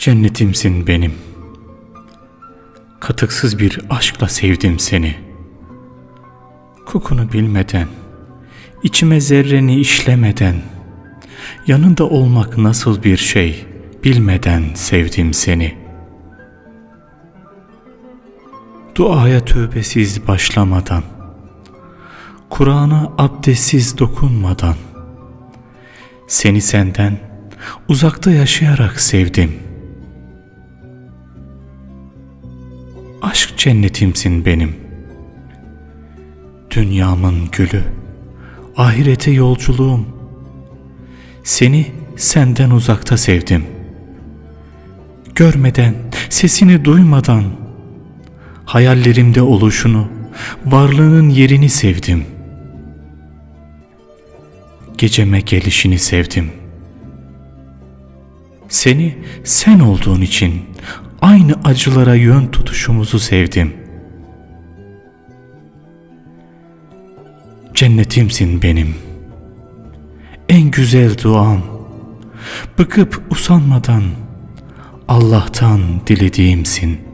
Cennetimsin benim. Katıksız bir aşkla sevdim seni. Kokunu bilmeden, içime zerreni işlemeden, yanında olmak nasıl bir şey bilmeden sevdim seni. Duaya tövbesiz başlamadan, Kur'an'a abdestsiz dokunmadan, seni senden uzakta yaşayarak sevdim. Aşk cennetimsin benim. Dünyamın gülü, ahirete yolculuğum. Seni senden uzakta sevdim. Görmeden, sesini duymadan, hayallerimde oluşunu, varlığının yerini sevdim. Geceme gelişini sevdim. Seni sen olduğun için aynı acılara yön tutuşumuzu sevdim. Cennetimsin benim. En güzel duam. Bıkıp usanmadan Allah'tan dilediğimsin.